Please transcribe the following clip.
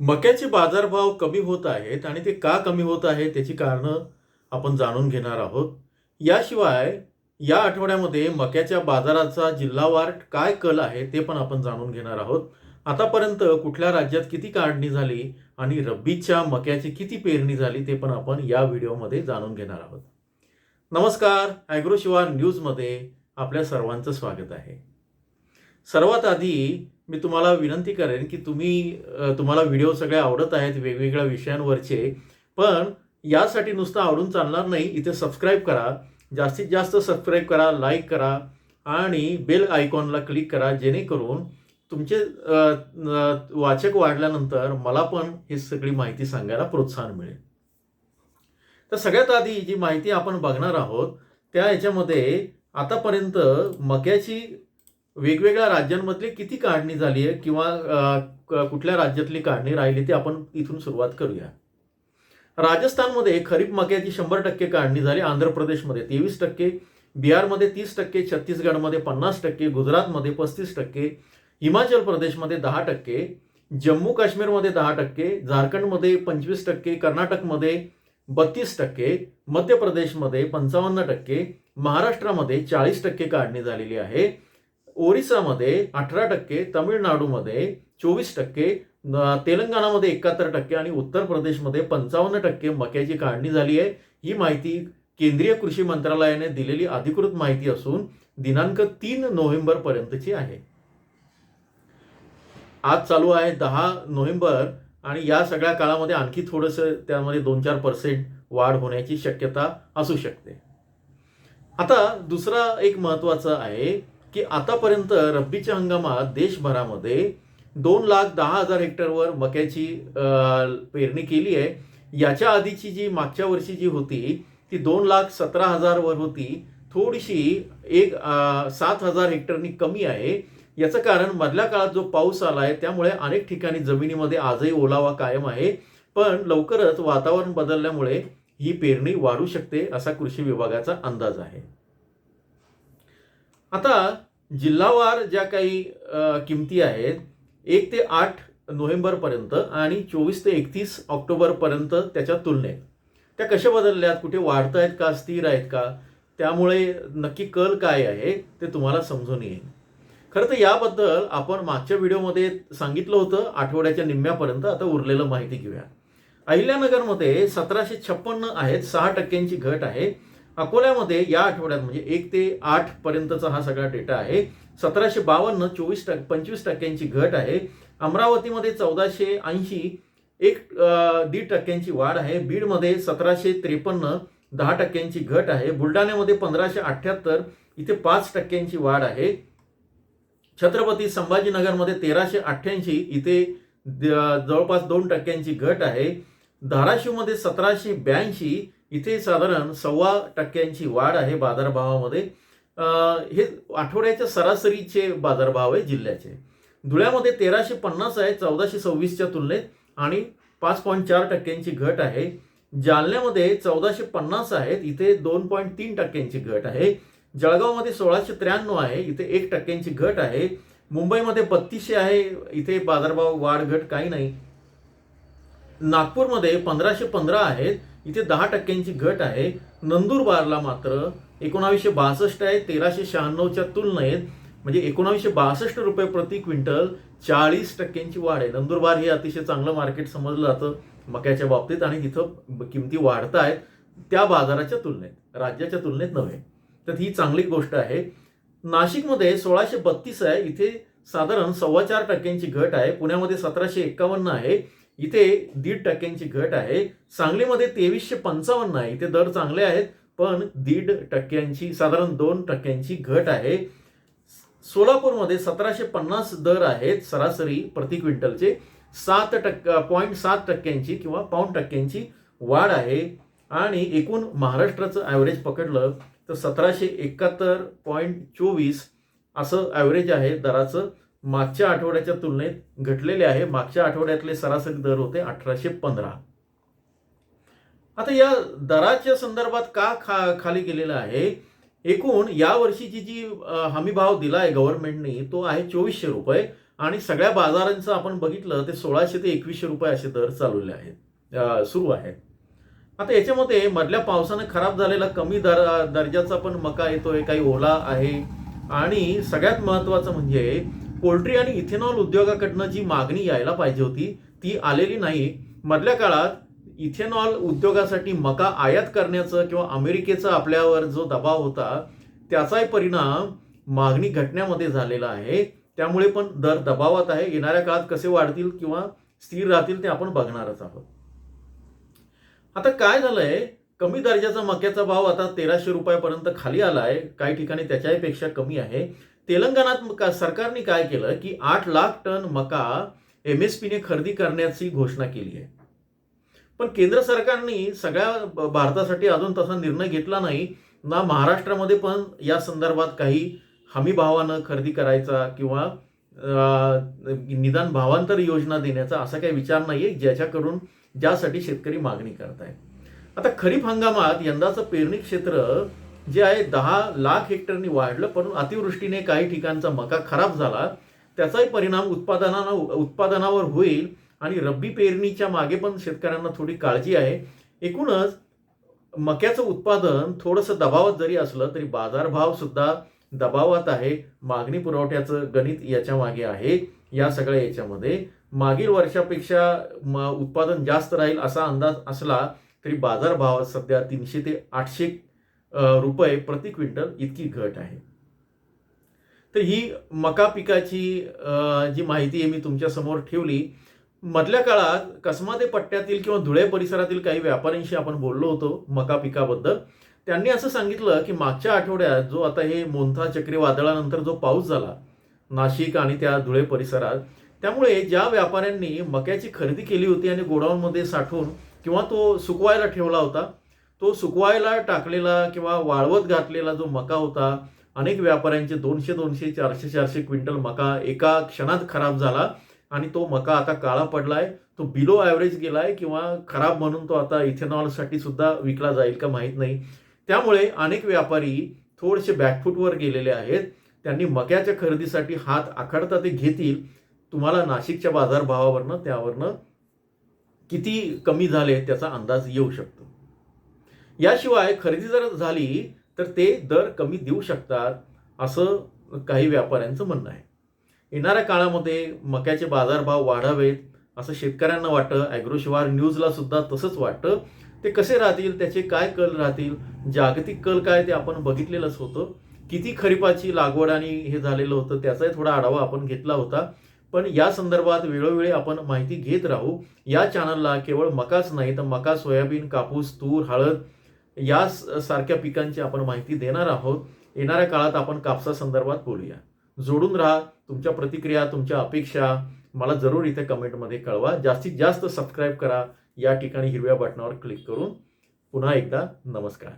मक्याचे बाजारभाव कमी होत आहेत आणि ते का कमी होत आहे त्याची कारणं आपण जाणून घेणार आहोत. याशिवाय या आठवड्यामध्ये मक्याच्या बाजाराचा जिल्हावार काय कल आहे ते पण आपण जाणून घेणार आहोत. आतापर्यंत कुठल्या राज्यात किती काढणी झाली आणि रब्बीच्या मक्याची किती पेरणी झाली ते पण आपण या व्हिडिओमध्ये जाणून घेणार आहोत. नमस्कार ॲग्रोशिवार न्यूजमध्ये आपल्या सर्वांचं स्वागत आहे. सर्वात आधी मी तुम्हाला विनंती करेन की तुम्ही तुम्हाला व्हिडिओ सगळे आवडत आहेत वेगवेगळ्या विषयांवरचे पण यासाठी नुसतं आवडून चालणार नाही. इथे सबस्क्राईब करा जास्तीत जास्त सबस्क्राईब करा लाईक करा आणि बेल आयकॉनला क्लिक करा जेणेकरून तुमचे वाचक वाढल्यानंतर मला पण ही सगळी माहिती सांगायला प्रोत्साहन मिळेल. तर सगळ्यात आधी जी माहिती आपण बघणार आहोत त्या याच्यामध्ये आतापर्यंत मक्याची वेगवेगळ्या राज्यांमधली किती काढणी झाली आहे किंवा कुठल्या राज्यातली काढणी राहिली ती आपण इथून सुरुवात करूया. राजस्थानमध्ये खरीप मक्याची शंभर टक्के काढणी झाली आंध्र प्रदेशमध्ये तेवीस टक्के बिहारमध्ये तीस टक्के छत्तीसगडमध्ये पन्नास टक्के गुजरातमध्ये पस्तीस टक्के हिमाचल प्रदेशमध्ये दहा टक्के जम्मू काश्मीरमध्ये दहा टक्के झारखंडमध्ये पंचवीस टक्के कर्नाटकमध्ये बत्तीस टक्के मध्य प्रदेशमध्ये पंचावन्न टक्के महाराष्ट्रामध्ये चाळीस टक्के काढणी झालेली आहे. ओरिसामध्ये अठरा टक्के तमिळनाडूमध्ये चोवीस टक्के तेलंगणामध्ये एकाहत्तर टक्के आणि उत्तर प्रदेशमध्ये पंचावन्न टक्के मक्याची काढणी झाली आहे. ही माहिती केंद्रीय कृषी मंत्रालयाने दिलेली अधिकृत माहिती असून दिनांक तीन नोव्हेंबर पर्यंतची आहे. आज चालू आहे दहा नोव्हेंबर आणि या सगळ्या काळामध्ये आणखी थोडंसं त्यामध्ये दोन चार पर्सेंट वाढ होण्याची शक्यता असू शकते. आता दुसरा एक महत्त्वाचा आहे की आतापर्यंत रब्बीच्या हंगामात देशभरामध्ये दोन लाख दहा हजार हेक्टरवर मक्याची पेरणी केली आहे. याच्या आधीची जी मागच्या वर्षी जी होती ती दोन लाख सतरा हजारवर होती. थोडीशी एक सात हजार हेक्टरनी कमी आहे. याचं कारण मधल्या काळात जो पाऊस आला आहे त्यामुळे अनेक ठिकाणी जमिनीमध्ये आजही ओलावा कायम आहे. पण लवकरच वातावरण बदलल्यामुळे ही पेरणी वाढू शकते असा कृषी विभागाचा अंदाज आहे. आता जिल्हावार ज्या काही किमती आहेत एक ते आठ नोव्हेंबरपर्यंत आणि चोवीस ते एकतीस ऑक्टोबरपर्यंत त्याच्या तुलनेत. त्या कशा बदलल्यात? कुठे वाढत आहेत का? स्थिर आहेत का? त्यामुळे नक्की कल काय आहे ते तुम्हाला समजून येईल. खरं तर याबद्दल आपण मागच्या व्हिडिओमध्ये सांगितलं होतं आठवड्याच्या निम्म्यापर्यंत. आता उरलेलं माहिती घेऊया. अहिल्यानगरमध्ये सतराशे छप्पन्न आहेत सहा टक्क्यांची घट आहे. अकोल्यामध्ये या आठवड्यात म्हणजे एक ते आठ पर्यंतचा हा सगळा डेटा आहे. सतराशे बावन्न चोवीस टक्के पंचवीस टक्क्यांची घट आहे. अमरावतीमध्ये चौदाशे ऐंशी एक दीड टक्क्यांची वाढ आहे. बीडमध्ये सतराशे त्रेपन्न दहा टक्क्यांची घट आहे. बुलढाण्यामध्ये पंधराशे अठ्ठ्याहत्तर इथे पाच टक्क्यांची वाढ आहे. छत्रपती संभाजीनगरमध्ये तेराशे अठ्ठ्याऐंशी इथे द- जवळपास दोन टक्क्यांची घट आहे. धाराशिवमध्ये सतराशे ब्याऐंशी इथे साधारण सव्वा टक्क्यांची वाढ आहे बाजारभावामध्ये. हे आठवड्याच्या सरासरीचे बाजारभाव आहे जिल्ह्याचे. धुळ्यामध्ये तेराशे पन्नास आहे चौदाशे सव्वीसच्या तुलनेत आणि पाच पॉईंट चार टक्क्यांची घट आहे. जालन्यामध्ये चौदाशे पन्नास आहेत इथे दोन पॉईंट तीन टक्क्यांची घट आहे. जळगावमध्ये सोळाशे त्र्याण्णव आहे इथे एक टक्क्यांची घट आहे. मुंबईमध्ये बत्तीसशे आहे इथे बाजारभाव वाढ घट काही नाही. नागपूरमध्ये पंधराशे पंधरा आहेत इथे दहा टक्क्यांची घट आहे. नंदुरबारला मात्र एकोणावीसशे बासष्ट आहे तेराशे शहाण्णवच्या तुलनेत म्हणजे एकोणावीसशे बासष्ट रुपये प्रति क्विंटल चाळीस टक्क्यांची वाढ आहे. नंदुरबार हे अतिशय चांगलं मार्केट समजलं जातं मक्याच्या बाबतीत आणि तिथं किमती वाढत आहेत त्या बाजाराच्या तुलनेत राज्याच्या तुलनेत नव्हे. तर ही चांगली गोष्ट आहे. नाशिकमध्ये सोळाशे बत्तीस आहे. इथे साधारण सव्वा चार टक्क्यांची घट आहे. पुण्यामध्ये सतराशे एक्कावन्न आहे. इथे दीड टक्क्यांची घट आहे. सांगलीमध्ये तेवीसशे पंचावन्न आहे. इथे दर चांगले आहेत पण दीड टक्क्यांची साधारण दोन टक्क्यांची घट आहे. सोलापूरमध्ये सतराशे पन्नास दर आहेत सरासरी प्रति क्विंटलचे. सात टक्का पॉईंट सात टक्क्यांची किंवा पाऊण टक्क्यांची वाढ आहे. आणि एकूण महाराष्ट्राचं ॲव्हरेज पकडलं तर सतराशे एकाहत्तर पॉईंट चोवीस असं ॲव्हरेज आहे दराचं. मागच्या आठवड्याच्या तुलनेत घटलेले आहे. मागच्या आठवड्यातले सरासरी दर होते अठराशे पंधरा. आता या दराच्या संदर्भात का खा खाली गेलेलं आहे? एकूण या वर्षीची जी हमी भाव दिला आहे गव्हर्नमेंटनी तो आहे चोवीसशे रुपये आणि सगळ्या बाजारांचं आपण बघितलं ते सोळाशे ते एकवीसशे रुपये असे दर चालवले आहेत सुरू आहेत आता याच्यामध्ये मधल्या पावसानं खराब झालेला कमी दर दर्जाचा पण मका येतोय काही ओला आहे. आणि सगळ्यात महत्त्वाचं म्हणजे पोल्ट्री आणि इथेनॉल उद्योगाकडनं जी मागणी यायला पाहिजे होती ती आलेली नाही. मधल्या काळात इथेनॉल उद्योगासाठी मका आयात करण्याचं किंवा अमेरिकेचा आपल्यावर जो दबाव होता त्याचाही परिणाम मागणी घटण्यामध्ये झालेला आहे. त्यामुळे पण दर दबावात आहे. येणाऱ्या काळात कसे वाढतील किंवा स्थिर राहतील ते आपण बघणारच आहोत. आता काय झालंय? कमी दर्जाचा मक्याचा भाव आता तेराशे रुपयापर्यंत खाली आलाय. काही ठिकाणी त्याच्याही पेक्षा कमी आहे. तेलंगणात सरकारने काय केलं की आठ लाख टन मका एम एस पीने खरेदी करण्याची घोषणा केली आहे. पण केंद्र सरकारने सगळ्या भारतासाठी अजून तसा निर्णय घेतला नाही. ना महाराष्ट्रामध्ये पण या संदर्भात काही हमी भावानं खरेदी करायचा किंवा निदान भावांतर योजना देण्याचा असा काही विचार नाहीये ज्याच्याकडून ज्यासाठी शेतकरी मागणी करत आहे आता खरीप हंगामात यंदाचं पेरणी क्षेत्र जे आहे दहा लाख हेक्टरनी वाढलं पण अतिवृष्टीने काही ठिकाणचा मका खराब झाला. त्याचाही परिणाम उत्पादनानं उत्पादनावर होईल आणि रब्बी पेरणीच्या मागे पण शेतकऱ्यांना थोडी काळजी आहे. एकूणच मक्याचं उत्पादन थोडंसं दबावात जरी असलं तरी बाजारभावसुद्धा दबावात आहे. मागणी पुरवठ्याचं गणित याच्या मागे आहे. या सगळ्या याच्यामध्ये मागील वर्षापेक्षा म- उत्पादन जास्त राहील असा अंदाज असला तरी बाजारभाव सध्या तीनशे ते आठशे रुपये प्रति क्विंटल इतकी घट आहे. तर ही मका पिकाची जी माहिती आहे मी तुमच्यासमोर ठेवली मधल्या काळात कसमादे पट्ट्यातील किंवा धुळे परिसरातील काही व्यापाऱ्यांशी आपण बोललो होतो मका पिकाबद्दल त्यांनी असं सांगितलं की मागच्या आठवड्यात जो आता हे मोंथा चक्रीवादळानंतर जो पाऊस झाला नाशिक आणि त्या धुळे परिसरात त्यामुळे ज्या व्यापाऱ्यांनी मक्याची खरेदी केली होती आणि गोडाऊनमध्ये साठवून किंवा तो सुकवायला ठेवला होता तो सुकवायला टाकलेला किंवा वाळवत घातलेला जो मका होता अनेक व्यापाऱ्यांचे दोनशे दोनशे चारशे चारशे क्विंटल मका एका क्षणात खराब झाला आणि तो मका आता काळा पडलाय. तो बिलो ॲव्हरेज गेलाय किंवा खराब म्हणून तो आता इथेनॉलसाठी सुद्धा विकला जाईल का माहीत नाही. त्यामुळे अनेक व्यापारी थोडेसे बॅकफूटवर गेलेले आहेत. त्यांनी मक्याच्या खरेदीसाठी हात आखडता ते घेतील. तुम्हाला नाशिकच्या बाजारभावावरनं त्यावरनं किती कमी झाले त्याचा अंदाज येऊ शकतो. याशिवाय खरेदी जर झाली तर ते दर कमी देऊ शकतात असं काही व्यापाऱ्यांचं म्हणणं आहे. येणाऱ्या काळामध्ये मक्याचे बाजारभाव वाढावेत असं शेतकऱ्यांना वाटतं. ॲग्रोशिवार न्यूजला सुद्धा तसंच वाटतं. ते कसे राहतील त्याचे काय कल राहतील जागतिक कल काय ते आपण बघितलेलंच होतं. किती खरीपाची लागवड आणि हे झालेलं होतं त्याचाही थोडा आढावा आपण घेतला होता. पण या संदर्भात वेळोवेळी आपण माहिती घेत राहू. या चॅनलला केवळ मकाच नाही तर मका सोयाबीन कापूस तूर हळद या स- सारख्या पिकांची आपण माहिती देणार आहोत. येणाऱ्या काळात आपण कापसा संदर्भात बोलूया. जोडून राहा तुमच्या प्रतिक्रिया तुमच्या अपेक्षा मला जरूर इथे कमेंटमध्ये कळवा. जास्तीत जास्त सबस्क्राईब करा. या ठिकाणी हिरव्या बटनावर क्लिक करून पुन्हा एकदा नमस्कार.